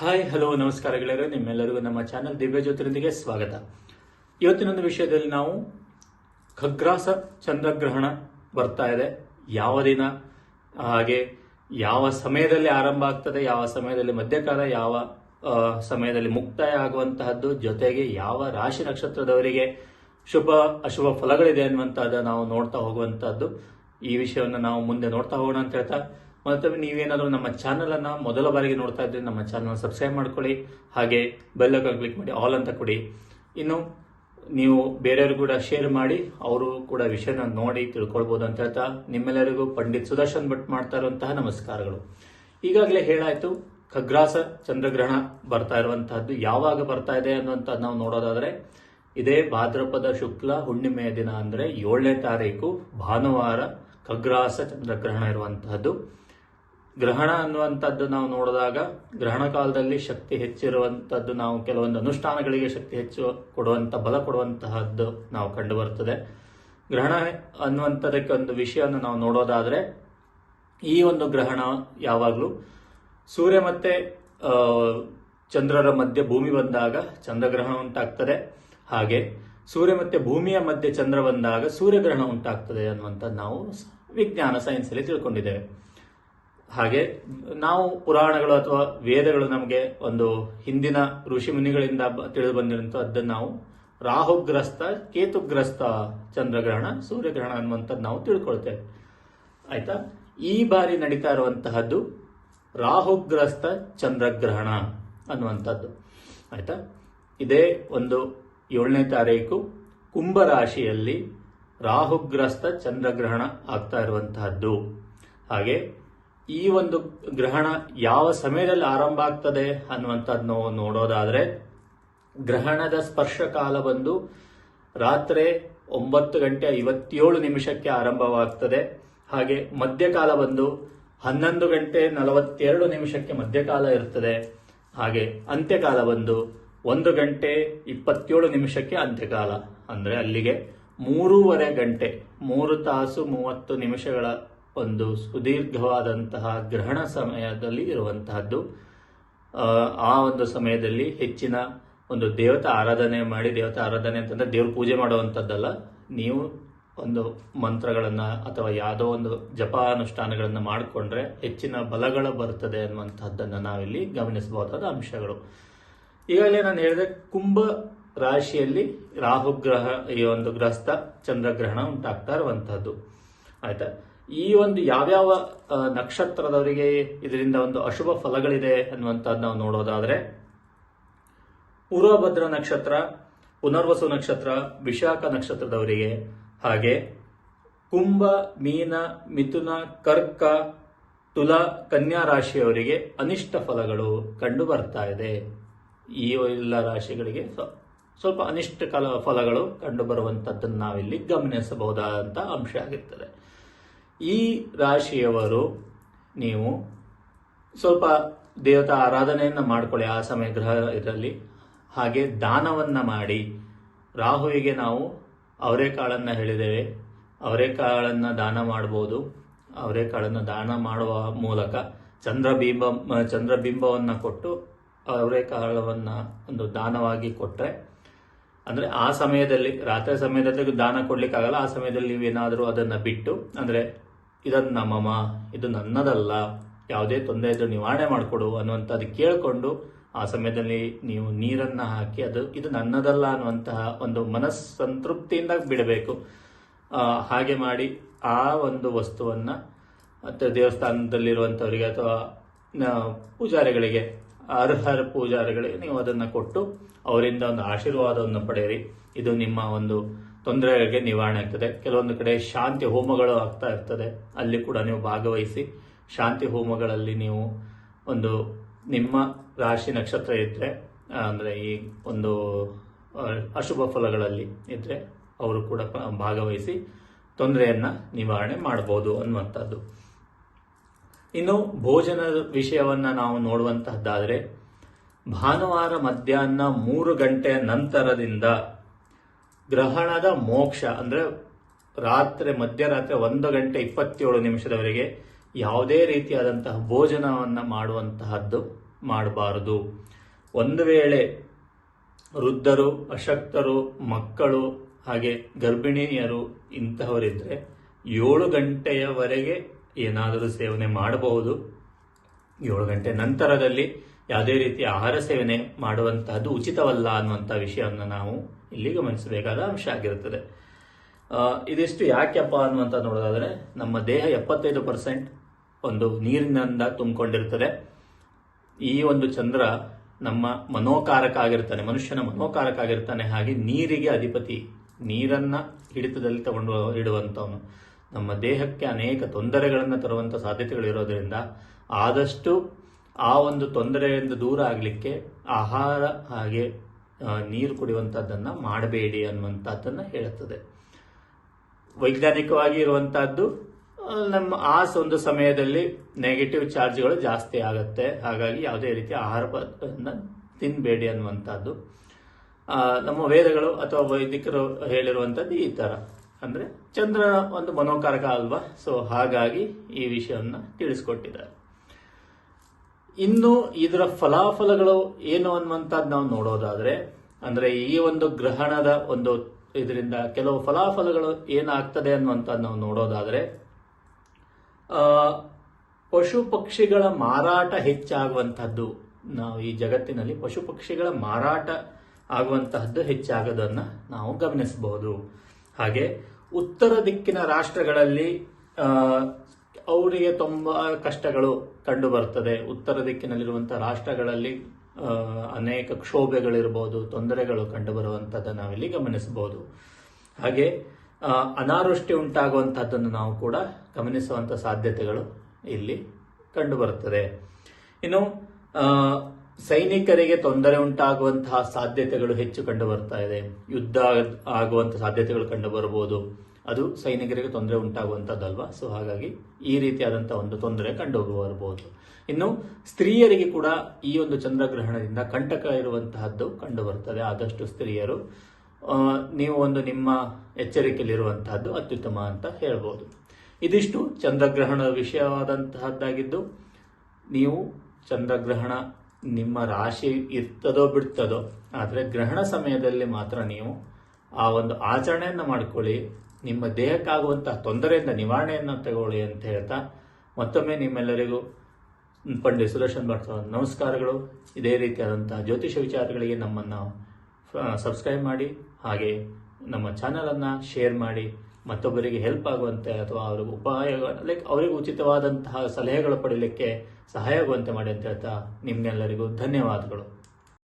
Hi hello ನಮಸ್ಕಾರ ನಿಮ್ಮೆಲ್ಲರಿಗೂ ನಮ್ಮ ಚಾನೆಲ್ ದಿವ್ಯ ಜ್ಯೋತಿರೊಂದಿಗೆ ಸ್ವಾಗತ. ಇವತ್ತಿನೊಂದು ವಿಷಯದಲ್ಲಿ ನಾವು ಖಗ್ರಾಸ ಚಂದ್ರಗ್ರಹಣ ಬರ್ತಾ ಇದೆ. ಯಾವ ದಿನ? ಹಾಗೆ ಯಾವ ಸಮಯದಲ್ಲಿ ಆರಂಭ ಆಗ್ತದೆ? ಯಾವ ಸಮಯದಲ್ಲಿ ಮಧ್ಯಕಾಲ? ಯಾವ ಸಮಯದಲ್ಲಿ ಮುಕ್ತಾಯ ಆಗುವಂತಹದ್ದು? ಜೊತೆಗೆ ಯಾವ ರಾಶಿ ನಕ್ಷತ್ರದವರಿಗೆ ಶುಭ, ಅಶುಭ ಫಲಗಳಿದೆ ಅನ್ನುವಂಥದ್ದು ನಾವು ನೋಡ್ತಾ ಹೋಗುವಂತಹದ್ದು. ಈ ವಿಷಯವನ್ನು ನಾವು ಮುಂದೆ ನೋಡ್ತಾ ಹೋಗೋಣ ಅಂತ ಹೇಳ್ತಾ ಮತ್ತೊಮ್ಮೆ ನೀವೇನಾದರೂ ನಮ್ಮ ಚಾನಲನ್ನು ಮೊದಲ ಬಾರಿಗೆ ನೋಡ್ತಾ ಇದ್ದರೆ ನಮ್ಮ ಚಾನಲ್ ಸಬ್ಸ್ಕ್ರೈಬ್ ಮಾಡ್ಕೊಳ್ಳಿ. ಹಾಗೆ ಬೆಲ್ ಐಕಾನ್ ಕ್ಲಿಕ್ ಮಾಡಿ ಆಲ್ ಅಂತ ಕೊಡಿ. ಇನ್ನು ನೀವು ಬೇರೆಯವರು ಕೂಡ ಶೇರ್ ಮಾಡಿ, ಅವರು ಕೂಡ ವಿಷಯನ ನೋಡಿ ತಿಳ್ಕೊಳ್ಬೋದು ಅಂತ ಹೇಳ್ತಾ ನಿಮ್ಮೆಲ್ಲರಿಗೂ ಪಂಡಿತ್ ಸುದರ್ಶನ್ ಭಟ್ ಮಾಡ್ತಾ ಇರುವಂತಹ ನಮಸ್ಕಾರಗಳು. ಈಗಾಗಲೇ ಹೇಳಾಯಿತು, ಖಗ್ರಾಸ ಚಂದ್ರಗ್ರಹಣ ಬರ್ತಾ ಇರುವಂತಹದ್ದು ಯಾವಾಗ ಬರ್ತಾ ಇದೆ ಅನ್ನುವಂಥದ್ದು ನಾವು ನೋಡೋದಾದರೆ ಇದೇ ಭಾದ್ರಪದ ಶುಕ್ಲ ಹುಣ್ಣಿಮೆಯ ದಿನ ಅಂದರೆ ಏಳನೇ ತಾರೀಕು ಭಾನುವಾರ ಖಗ್ರಾಸ ಚಂದ್ರಗ್ರಹಣ ಇರುವಂತಹದ್ದು. ಗ್ರಹಣ ಅನ್ನುವಂಥದ್ದು ನಾವು ನೋಡಿದಾಗ ಗ್ರಹಣ ಕಾಲದಲ್ಲಿ ಶಕ್ತಿ ಹೆಚ್ಚಿರುವಂಥದ್ದು ನಾವು ಕೆಲವೊಂದು ಅನುಷ್ಠಾನಗಳಿಗೆ ಶಕ್ತಿ ಹೆಚ್ಚು ಕೊಡುವಂತ ಬಲ ಕೊಡುವಂತಹದ್ದು ನಾವು ಕಂಡು ಬರ್ತದೆ. ಗ್ರಹಣ ಅನ್ನುವಂಥದಕ್ಕೆ ಒಂದು ವಿಷಯವನ್ನು ನಾವು ನೋಡೋದಾದ್ರೆ, ಈ ಒಂದು ಗ್ರಹಣ ಯಾವಾಗಲೂ ಸೂರ್ಯ ಮತ್ತೆ ಚಂದ್ರರ ಮಧ್ಯೆ ಭೂಮಿ ಬಂದಾಗ ಚಂದ್ರಗ್ರಹಣ ಉಂಟಾಗ್ತದೆ. ಹಾಗೆ ಸೂರ್ಯ ಮತ್ತೆ ಭೂಮಿಯ ಮಧ್ಯೆ ಚಂದ್ರ ಬಂದಾಗ ಸೂರ್ಯಗ್ರಹಣ ಉಂಟಾಗ್ತದೆ ಅನ್ನುವಂಥದ್ದು ನಾವು ವಿಜ್ಞಾನ ಸೈನ್ಸ್ ಅಲ್ಲಿ ತಿಳ್ಕೊಂಡಿದ್ದೇವೆ. ಹಾಗೆ ನಾವು ಪುರಾಣಗಳು ಅಥವಾ ವೇದಗಳು ನಮಗೆ ಒಂದು ಹಿಂದಿನ ಋಷಿ ಮುನಿಗಳಿಂದ ಬ- ತಿಳಿದು ಬಂದಿರುವಂಥದ್ದನ್ನು ನಾವು ರಾಹುಗ್ರಸ್ತ, ಕೇತುಗ್ರಸ್ತ, ಚಂದ್ರಗ್ರಹಣ, ಸೂರ್ಯಗ್ರಹಣ ಅನ್ನುವಂಥದ್ದು ನಾವು ತಿಳ್ಕೊಳ್ತೇವೆ. ಆಯ್ತಾ? ಈ ಬಾರಿ ನಡೀತಾ ಇರುವಂತಹದ್ದು ರಾಹುಗ್ರಸ್ತ, ಚಂದ್ರಗ್ರಹಣ ಅನ್ನುವಂಥದ್ದು. ಆಯ್ತಾ? ಇದೇ ಒಂದು ಏಳನೇ ತಾರೀಕು ಕುಂಭರಾಶಿಯಲ್ಲಿ ರಾಹುಗ್ರಸ್ತ, ಚಂದ್ರಗ್ರಹಣ ಆಗ್ತಾ ಇರುವಂತಹದ್ದು. ಹಾಗೆ ಈ ಒಂದು ಗ್ರಹಣ ಯಾವ ಸಮಯದಲ್ಲಿ ಆರಂಭ ಆಗ್ತದೆ ಅನ್ನುವಂಥದ್ದು ನಾವು ನೋಡೋದಾದ್ರೆ ಗ್ರಹಣದ ಸ್ಪರ್ಶ ಕಾಲ ಬಂದು ರಾತ್ರಿ ಒಂಬತ್ತು ಗಂಟೆ ಐವತ್ತೇಳು ನಿಮಿಷಕ್ಕೆ ಆರಂಭವಾಗ್ತದೆ. ಹಾಗೆ ಮಧ್ಯಕಾಲ ಬಂದು ಹನ್ನೊಂದು ಗಂಟೆ ನಲವತ್ತೆರಡು ನಿಮಿಷಕ್ಕೆ ಮಧ್ಯಕಾಲ ಇರ್ತದೆ. ಹಾಗೆ ಅಂತ್ಯಕಾಲ ಬಂದು ಒಂದು ಗಂಟೆ ಇಪ್ಪತ್ತೇಳು ನಿಮಿಷಕ್ಕೆ ಅಂತ್ಯಕಾಲ. ಅಂದ್ರೆ ಅಲ್ಲಿಗೆ ಮೂರೂವರೆ ಗಂಟೆ, ಮೂರು ತಾಸು ಮೂವತ್ತು ನಿಮಿಷಗಳ ಒಂದು ಸುದೀರ್ಘವಾದಂತಹ ಗ್ರಹಣ ಸಮಯದಲ್ಲಿ ಇರುವಂತಹದ್ದು. ಆ, ಒಂದು ಸಮಯದಲ್ಲಿ ಹೆಚ್ಚಿನ ಒಂದು ದೇವತಾ ಆರಾಧನೆ ಮಾಡಿ ದೇವತಾ ಆರಾಧನೆ ಅಂತಂದ್ರೆ ದೇವ್ರ ಪೂಜೆ ಮಾಡುವಂಥದ್ದಲ್ಲ ನೀವು ಒಂದು ಮಂತ್ರಗಳನ್ನು ಅಥವಾ ಯಾವುದೋ ಒಂದು ಜಪಾನುಷ್ಠಾನಗಳನ್ನು ಮಾಡಿಕೊಂಡ್ರೆ ಹೆಚ್ಚಿನ ಬಲಗಳು ಬರ್ತದೆ ಅನ್ನುವಂಥದ್ದನ್ನು ನಾವಿಲ್ಲಿ ಗಮನಿಸಬಹುದಾದ ಅಂಶಗಳು. ಈಗಾಗಲೇ ನಾನು ಹೇಳಿದೆ ಕುಂಭ ರಾಶಿಯಲ್ಲಿ ರಾಹುಗ್ರಹ ಈ ಒಂದು ಗ್ರಸ್ತ ಚಂದ್ರಗ್ರಹಣ ಉಂಟಾಗ್ತಾ ಇರುವಂಥದ್ದು ಆಯ್ತಾ? ಈ ಒಂದು ಯಾವ್ಯಾವ ನಕ್ಷತ್ರದವರಿಗೆ ಇದರಿಂದ ಒಂದು ಅಶುಭ ಫಲಗಳಿದೆ ಅನ್ನುವಂಥದ್ದು ನಾವು ನೋಡೋದಾದ್ರೆ, ಪೂರ್ವಭದ್ರ ನಕ್ಷತ್ರ, ಪುನರ್ವಸು ನಕ್ಷತ್ರ, ವಿಶಾಖ ನಕ್ಷತ್ರದವರಿಗೆ, ಹಾಗೆ ಕುಂಭ, ಮೀನ, ಮಿಥುನ, ಕರ್ಕ, ತುಲ, ಕನ್ಯಾ ರಾಶಿಯವರಿಗೆ ಅನಿಷ್ಟ ಫಲಗಳು ಕಂಡು ಬರ್ತಾ ಇದೆ. ಈ ಎಲ್ಲ ರಾಶಿಗಳಿಗೆ ಸ್ವ- ಸ್ವಲ್ಪ ಅನಿಷ್ಟ ಫಲಗಳು ಕಂಡು ಬರುವಂತದ್ದನ್ನು ನಾವಿಲ್ಲಿ ಗಮನಿಸಬಹುದಾದಂಥ ಅಂಶ ಆಗಿರ್ತದೆ. ಈ ರಾಶಿಯವರು ನೀವು ಸ್ವಲ್ಪ ದೇವತಾ ಆರಾಧನೆಯನ್ನು ಮಾಡ್ಕೊಳ್ಳಿ ಆ ಸಮಯ ಗ್ರಹ ಇದರಲ್ಲಿ. ಹಾಗೆ ದಾನವನ್ನು ಮಾಡಿ. ರಾಹುವಿಗೆ ನಾವು ಅವರೇಕಾಳನ್ನು ಹೇಳಿದ್ದೇವೆ. ಅವರೇಕಾಳನ್ನು ದಾನ ಮಾಡಬಹುದು ಅವರೇಕಾಳನ್ನು ದಾನ ಮಾಡುವ ಮೂಲಕ ಚಂದ್ರಬಿಂಬ ಚಂದ್ರಬಿಂಬವನ್ನ ಕೊಟ್ಟು ಅವರೇಕಾಳವನ್ನು ಒಂದು ದಾನವಾಗಿ ಕೊಟ್ಟರೆ ಅಂದರೆ ಆ ಸಮಯದಲ್ಲಿ, ರಾತ್ರಿ ಸಮಯದಲ್ಲಿ ದಾನ ಕೊಡಲಿಕ್ಕಾಗಲ್ಲ, ಆ ಸಮಯದಲ್ಲಿ ನೀವೇನಾದರೂ ಅದನ್ನು ಬಿಟ್ಟು, ಅಂದ್ರೆ ಇದನ್ನ ನಮ್ಮಮ್ಮ ಇದು ನನ್ನದಲ್ಲ, ಯಾವುದೇ ತೊಂದರೆ ಇದ್ರೂ ನಿವಾರಣೆ ಮಾಡಿಕೊಡು ಅನ್ನುವಂಥದ್ದು ಕೇಳಿಕೊಂಡು ಆ ಸಮಯದಲ್ಲಿ ನೀವು ನೀರನ್ನ ಹಾಕಿ ಅದು, ಇದು ನನ್ನದಲ್ಲ ಅನ್ನುವಂತಹ ಒಂದು ಮನಸ್ಸಂತೃಪ್ತಿಯಿಂದ ಬಿಡಬೇಕು. ಹಾಗೆ ಮಾಡಿ ಆ ಒಂದು ವಸ್ತುವನ್ನ ದೇವಸ್ಥಾನದಲ್ಲಿರುವಂಥವರಿಗೆ ಅಥವಾ ಪೂಜಾರಿಗಳಿಗೆ, ಅರ್ಹರ ಪೂಜಾರಿಗಳಿಗೆ ನೀವು ಅದನ್ನ ಕೊಟ್ಟು ಅವರಿಂದ ಒಂದು ಆಶೀರ್ವಾದವನ್ನು ಪಡೆಯಿರಿ. ಇದು ನಿಮ್ಮ ಒಂದು ತೊಂದರೆಗಳಿಗೆ ನಿವಾರಣೆ ಆಗ್ತದೆ. ಕೆಲವೊಂದು ಕಡೆ ಶಾಂತಿ ಹೋಮಗಳು ಆಗ್ತಾ ಇರ್ತದೆ. ಅಲ್ಲಿ ಕೂಡ ನೀವು ಭಾಗವಹಿಸಿ ಶಾಂತಿ ಹೋಮಗಳಲ್ಲಿ ನೀವು ಒಂದು ನಿಮ್ಮ ರಾಶಿ ನಕ್ಷತ್ರ ಇದ್ರೆ ಅಂದರೆ ಈ ಒಂದು ಅಶುಭ ಫಲಗಳಲ್ಲಿ ಇದ್ರೆ ಅವರು ಕೂಡ ಭಾಗವಹಿಸಿ ತೊಂದರೆಯನ್ನು ನಿವಾರಣೆ ಮಾಡಬಹುದು ಅನ್ನುವಂಥದ್ದು. ಇನ್ನು ಭೋಜನದ ವಿಷಯವನ್ನ ನಾವು ನೋಡುವಂತಹದ್ದಾದರೆ ಭಾನುವಾರ ಮಧ್ಯಾಹ್ನ ಮೂರು ಗಂಟೆಯ ನಂತರದಿಂದ ಗ್ರಹಣದ ಮೋಕ್ಷ ಅಂದ್ರೆ ರಾತ್ರಿ, ಮಧ್ಯರಾತ್ರಿ ಒಂದು ಗಂಟೆ ಇಪ್ಪತ್ತೇಳು ನಿಮಿಷದವರೆಗೆ ಯಾವುದೇ ರೀತಿಯಾದಂತಹ ಭೋಜನವನ್ನು ಮಾಡುವಂತಹದ್ದು ಮಾಡಬಾರದು. ಒಂದು ವೇಳೆ ವೃದ್ಧರು, ಅಶಕ್ತರು, ಮಕ್ಕಳು, ಹಾಗೆ ಗರ್ಭಿಣಿಯರು ಇಂತಹವರಿದ್ದರೆ ಏಳು ಗಂಟೆಯವರೆಗೆ ಏನಾದರೂ ಸೇವನೆ ಮಾಡಬಹುದು. ಏಳು ಗಂಟೆ ನಂತರದಲ್ಲಿ ಯಾವುದೇ ರೀತಿಯ ಆಹಾರ ಸೇವನೆ ಮಾಡುವಂತಹದ್ದು ಉಚಿತವಲ್ಲ ಅನ್ನುವಂಥ ವಿಷಯವನ್ನು ನಾವು ಇಲ್ಲಿ ಗಮನಿಸಬೇಕಾದ ಅಂಶ ಆಗಿರುತ್ತದೆ. ಇದಿಷ್ಟು ಯಾಕೆಪ್ಪ ಅನ್ನುವಂತ ನೋಡೋದಾದರೆ ನಮ್ಮ ದೇಹ ಎಪ್ಪತ್ತೈದು ಪರ್ಸೆಂಟ್ ಒಂದು ನೀರಿನಿಂದ ತುಂಬಿಕೊಂಡಿರ್ತದೆ ಈ ಒಂದು ಚಂದ್ರ ನಮ್ಮ ಮನೋಕಾರಕ ಆಗಿರ್ತಾನೆ, ಮನುಷ್ಯನ ಮನೋಕಾರಕ ಆಗಿರ್ತಾನೆ. ಹಾಗೆ ನೀರಿಗೆ ಅಧಿಪತಿ, ನೀರನ್ನ ಹಿಡಿತದಲ್ಲಿ ತಗೊಂಡು ಇಡುವಂಥವನು. ನಮ್ಮ ದೇಹಕ್ಕೆ ಅನೇಕ ತೊಂದರೆಗಳನ್ನು ತರುವಂತ ಸಾಧ್ಯತೆಗಳಿರೋದ್ರಿಂದ ಆದಷ್ಟು ಆ ಒಂದು ತೊಂದರೆಯಿಂದ ದೂರ ಆಗಲಿಕ್ಕೆ ಆಹಾರ ಹಾಗೆ ನೀರು ಕುಡಿಯುವಂಥದ್ದನ್ನು ಮಾಡಬೇಡಿ ಅನ್ನುವಂಥದ್ದನ್ನು ಹೇಳುತ್ತದೆ. ವೈಜ್ಞಾನಿಕವಾಗಿ ಇರುವಂತಹದ್ದು ನಮ್ಮ, ಆ ಒಂದು ಸಮಯದಲ್ಲಿ ನೆಗೆಟಿವ್ ಚಾರ್ಜ್ಗಳು ಜಾಸ್ತಿ ಆಗುತ್ತೆ. ಹಾಗಾಗಿ ಯಾವುದೇ ರೀತಿಯ ಆಹಾರ ತಿನ್ನಬೇಡಿ ಅನ್ನುವಂಥದ್ದು ನಮ್ಮ ವೇದಗಳು ಅಥವಾ ವೈದಿಕರು ಹೇಳಿರುವಂಥದ್ದು ಈ ತರ. ಅಂದ್ರೆ ಚಂದ್ರ ಒಂದು ಮನೋಕಾರಕ ಅಲ್ವಾ? ಸೊ ಹಾಗಾಗಿ ಈ ವಿಷಯವನ್ನು ತಿಳಿಸ್ಕೊಟ್ಟಿದ್ದಾರೆ. ಇನ್ನು ಇದರ ಫಲಾಫಲಗಳು ಏನು ಅನ್ನುವಂಥದ್ದು ನಾವು ನೋಡೋದಾದ್ರೆ, ಅಂದ್ರೆ ಈ ಒಂದು ಗ್ರಹಣದ ಒಂದು ಇದರಿಂದ ಕೆಲವು ಫಲಾಫಲಗಳು ಏನಾಗ್ತದೆ ಅನ್ನುವಂಥದ್ದು ನಾವು ನೋಡೋದಾದ್ರೆ ಪಶು ಪಕ್ಷಿಗಳ ಮಾರಾಟ ಹೆಚ್ಚಾಗುವಂತಹದ್ದು ನಾವು ಈ ಜಗತ್ತಿನಲ್ಲಿ ಪಶು ಪಕ್ಷಿಗಳ ಮಾರಾಟ ಆಗುವಂತಹದ್ದು ಹೆಚ್ಚಾಗೋದನ್ನು ನಾವು ಗಮನಿಸಬಹುದು. ಹಾಗೆ ಉತ್ತರ ದಿಕ್ಕಿನ ರಾಷ್ಟ್ರಗಳಲ್ಲಿ ಅವರಿಗೆ ತುಂಬಾ ಕಷ್ಟಗಳು ಕಂಡು ಬರ್ತದೆ ಉತ್ತರ ದಿಕ್ಕಿನಲ್ಲಿರುವಂತಹ ರಾಷ್ಟ್ರಗಳಲ್ಲಿ ಅನೇಕ ಕ್ಷೋಭೆಗಳಿರ್ಬೋದು, ತೊಂದರೆಗಳು ಕಂಡು ಬರುವಂತದ್ದನ್ನು ನಾವಿಲ್ಲಿ ಗಮನಿಸಬಹುದು. ಹಾಗೆ ಅನಾವೃಷ್ಟಿ ಉಂಟಾಗುವಂತಹದ್ದನ್ನು ನಾವು ಕೂಡ ಗಮನಿಸುವಂತ ಸಾಧ್ಯತೆಗಳು ಇಲ್ಲಿ ಕಂಡು ಬರುತ್ತದೆ ಇನ್ನು ಸೈನಿಕರಿಗೆ ತೊಂದರೆ ಉಂಟಾಗುವಂತಹ ಸಾಧ್ಯತೆಗಳು ಹೆಚ್ಚು ಕಂಡು ಬರ್ತಾ ಇದೆ. ಯುದ್ಧ ಆಗುವಂತ ಸಾಧ್ಯತೆಗಳು ಕಂಡು ಬರಬಹುದು ಅದು ಸೈನಿಕರಿಗೆ ತೊಂದರೆ ಉಂಟಾಗುವಂಥದ್ದಲ್ವಾ? ಸೊ ಹಾಗಾಗಿ ಈ ರೀತಿಯಾದಂಥ ಒಂದು ತೊಂದರೆ ಕಂಡು ಬರಬಹುದು ಇನ್ನು ಸ್ತ್ರೀಯರಿಗೆ ಕೂಡ ಈ ಒಂದು ಚಂದ್ರಗ್ರಹಣದಿಂದ ಕಂಟಕ ಇರುವಂತಹದ್ದು ಕಂಡು ಬರ್ತದೆ ಆದಷ್ಟು ಸ್ತ್ರೀಯರು ನೀವು ಒಂದು ನಿಮ್ಮ ಎಚ್ಚರಿಕೆಯಲ್ಲಿರುವಂತಹದ್ದು ಅತ್ಯುತ್ತಮ ಅಂತ ಹೇಳ್ಬೋದು. ಇದಿಷ್ಟು ಚಂದ್ರಗ್ರಹಣ ವಿಷಯವಾದಂತಹದ್ದಾಗಿದ್ದು, ನೀವು ಚಂದ್ರಗ್ರಹಣ ನಿಮ್ಮ ರಾಶಿ ಇರ್ತದೋ ಬಿಡ್ತದೋ, ಆದರೆ ಗ್ರಹಣ ಸಮಯದಲ್ಲಿ ಮಾತ್ರ ನೀವು ಆ ಒಂದು ಆಚರಣೆಯನ್ನು ಮಾಡ್ಕೊಳ್ಳಿ. ನಿಮ್ಮ ದೇಹಕ್ಕಾಗುವಂತಹ ತೊಂದರೆಯಿಂದ ನಿವಾರಣೆಯನ್ನು ತಗೊಳ್ಳಿ ಅಂತ ಹೇಳ್ತಾ ಮತ್ತೊಮ್ಮೆ ನಿಮ್ಮೆಲ್ಲರಿಗೂ ಪಂಡಿತ್ ಸುದರ್ಶನ್ ಭಟ್ ನಮಸ್ಕಾರಗಳು. ಇದೇ ರೀತಿಯಾದಂತಹ ಜ್ಯೋತಿಷ ವಿಚಾರಗಳಿಗೆ ನಮ್ಮನ್ನು ಸಬ್ಸ್ಕ್ರೈಬ್ ಮಾಡಿ, ಹಾಗೆ ನಮ್ಮ ಚಾನಲನ್ನು ಶೇರ್ ಮಾಡಿ, ಮತ್ತೊಬ್ಬರಿಗೆ ಹೆಲ್ಪ್ ಆಗುವಂತೆ ಅಥವಾ ಅವ್ರಿಗೆ ಉಪಾಯ ಲೈಕ್ ಅವರಿಗೆ ಉಚಿತವಾದಂತಹ ಸಲಹೆಗಳು ಪಡೀಲಿಕ್ಕೆ ಸಹಾಯ ಆಗುವಂತೆ ಮಾಡಿ ಅಂತ ಹೇಳ್ತಾ ನಿಮ್ಗೆಲ್ಲರಿಗೂ ಧನ್ಯವಾದಗಳು.